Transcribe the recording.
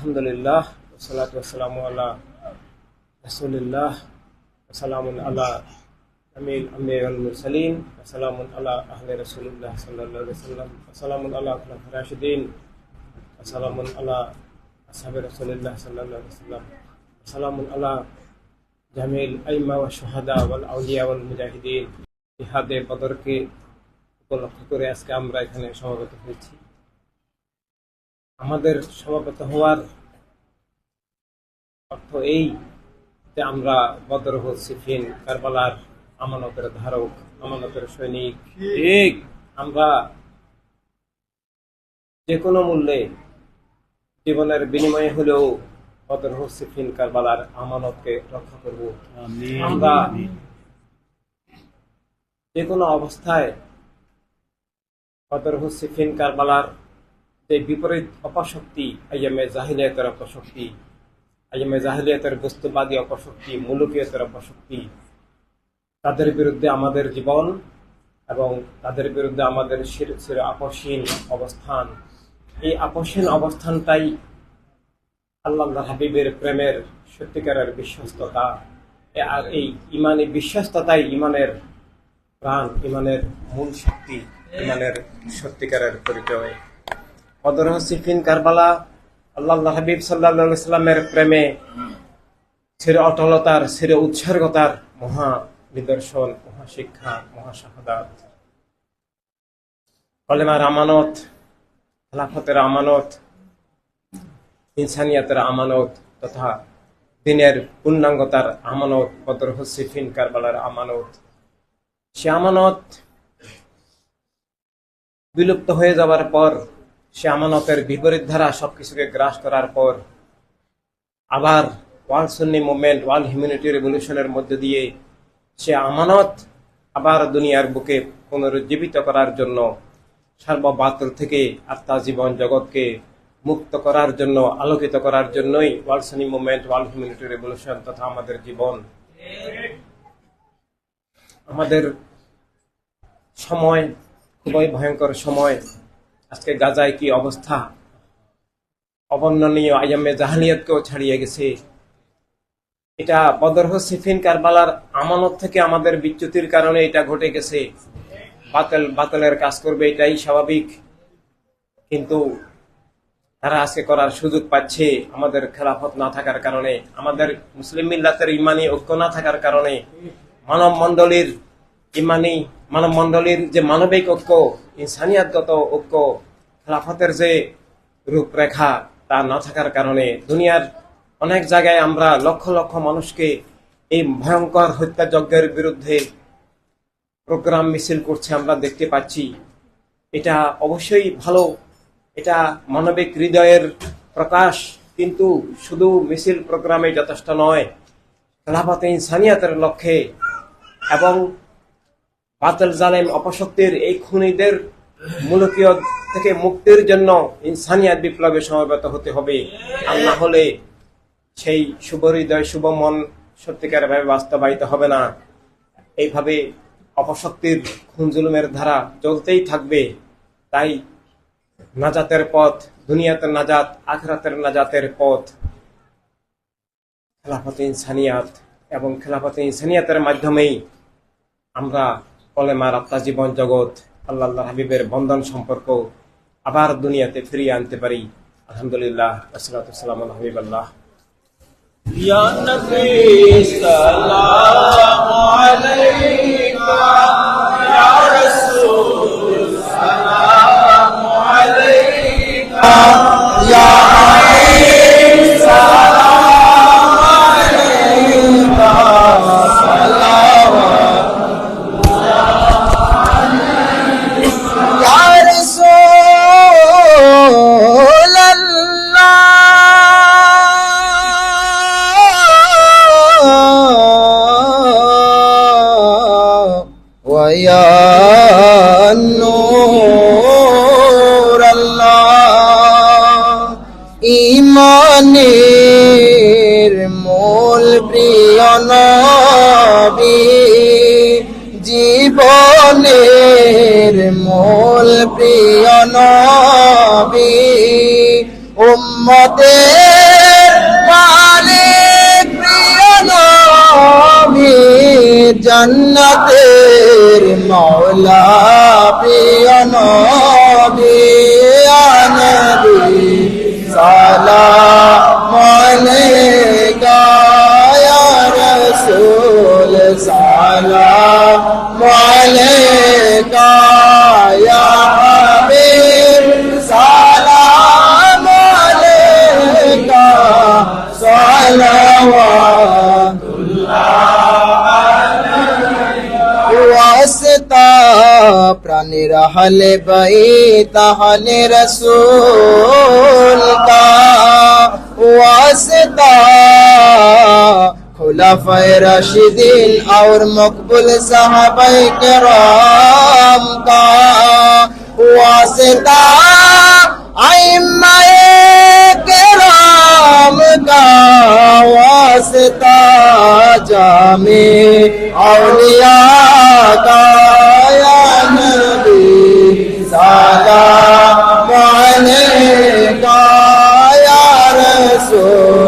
আলহামদুলিল্লাহ সালাতু ওয়াসসালামু আলা রাসূলিল্লাহ সালামুন আলা আমিল আম্বিয়া ওয়াল মুরসালিন সালামুন আলা আহলি রাসূলিল্লাহ সাল্লাল্লাহু আলাইহি ওয়াসাল্লাম সালামুন আলা খুলাফা রাশিদিন সালামুন আলা আসহাবি রাসূলিল্লাহ সাল্লাল্লাহু আলাইহি ওয়াসাল্লাম সালামুন আলা জামিল আইমা ওয়া শুহাদা ওয়াল আউলিয়া ওয়াল মুজাহিদিন ইহাদে বদরকে উপলক্ষ করে আজকে আমরা এখানে সমবেত হয়েছি আমাদের সমাবেত হওয়ার অর্থ এই যে আমরা বদর সিফিন কারবালার আমানতের ধারক আমানতের সৈনিক। ঠিক। আমরা যে কোনো মূল্যে জীবনের বিনিময়ে হলেও বদর সিফিন কারবালার আমানতকে রক্ষা করব। আমরা যে কোনো অবস্থায় বদর সিফিন কারবালার যে বিপরীত অপশক্তি, আইয়ামে জাহিলিয়াতের অপশক্তি আইএমএ জাহিলিয়াতের বস্তুবাদী অপশক্তি, মুলুকিয়তের অপশক্তি। তাদের বিরুদ্ধে আমাদের জীবন এবং তাদের বিরুদ্ধে আমাদের চির আপসীন অবস্থান। এই আপসীন অবস্থানটাই আল্লাহ হাবিবের প্রেমের সত্যিকারের বিশ্বস্ততা। আর এই ইমানি বিশ্বস্ততাই ইমানের প্রাণ, ইমানের মূল শক্তি, ইমানের সত্যিকারের পরিচয়। বদর সিফিন কারবালা আল্লাহ হাবিব প্রেমে অটলতার উৎসর্গতার মহা নিদর্শন কলেমার আমানত, খেলাফতের আমানত, ইনসানিয়াতের আমানত তথা দিনের পূর্ণাঙ্গতার আমানত বদর সিফিন কারবালার আমানত। সে আমানত বিলুপ্ত হয়ে যাওয়ার পর সে আমানতের বিপরীত ধারা সবকিছুকে গ্রাস করার পর আবার world Sunni movement world humanity রেভলিউশনের মধ্যে দিয়ে সে আমানত আবার দুনিয়ার বুকে পুনরুজ্জীবিত করার জন্য সার্ববাতল থেকে আত্মা জীবন জগৎকে মুক্ত করার জন্য, আলোকিত করার জন্যই world Sunni movement world humanity revolution তথা আমাদের জীবন। আমাদের সময়, খুবই ভয়ঙ্কর সময়। আজকে গাজায় কি অবস্থা? অবর্ণনীয় আয়ামে জাহানিয়তকেও ছাড়িয়ে গেছে। এটা বদরহ সিফিন কারবালার আমানত থেকে আমাদের বিচ্যুতির কারণে এটা ঘটে গেছে। বাতিল, বাতিলের কাজ করবে এটাই স্বাভাবিক। কিন্তু তারা আজকে করার সুযোগ পাচ্ছে আমাদের খেলাফত না থাকার কারণে, আমাদের মুসলিম মিল্লাতের ইমানি ঐক্য না থাকার কারণে। মানব মণ্ডলীর ইমানি মানব মণ্ডলীর যে মানবিক ঐক্য ইনসানিয়াতগত ঐক্য খেলাফতের যে রূপরেখা তা না থাকার কারণে দুনিয়ার অনেক জায়গায় আমরা লক্ষ লক্ষ মানুষকে এই ভয়ঙ্কর হত্যাযজ্ঞের বিরুদ্ধে প্রোগ্রাম মিছিল করছে আমরা দেখতে পাচ্ছি। এটা অবশ্যই ভালো, এটা মানবিক হৃদয়ের প্রকাশ, কিন্তু শুধু মিছিল প্রোগ্রামে যথেষ্ট নয়, খেলাফতে ইনসানিয়াতের লক্ষ্যে এবং বাতিল জালেম অপশক্তির এই খুনিদের মূলকীয় থেকে মুক্তির জন্য ইনসানিয়াত বিপ্লবে সমবেত হতে হবে। আর না হলে সেই শুভ হৃদয়, শুভ মন সত্যিকার ভাবে বাস্তবায়িত হবে না। এইভাবে অপশক্তির খুনজুলুমের ধারা চলতেই থাকবে। তাই নাজাতের পথ, দুনিয়াতে নাজাত, আখরাতের নাজাতের পথ, খেলাফতে ইনসানিয়াত এবং খেলাফতে ইনসানিয়াতের মাধ্যমেই আমরা কলেমার আত্মা জীবন জগৎ আল্লাহ আল্লাহ হাবিবের বন্ধন সম্পর্ক আবার দুনিয়াতে ফিরিয়ে আনতে পারি আলহামদুলিল্লাহ আসসালাম হাবিব আল্লাহ يا نبي سلام عليك يا رسول سلام عليك ويا نور الله ইমানের মূল প্রিয় নবী জীবনের মূল প্রিয় নবী উম্মতের মালিক প্রিয় নবী জান্নাতের মৌলা প্রিয় তা প্রাণের হলে বাই তাহলে রসুল কা ওয়াসতা خلفائے راشدین اور مقبول صحابہ کرام کا واسطہ ائمہ کرام کا واسطہ جامع اولیاء کا सलाम अलैका या रसूल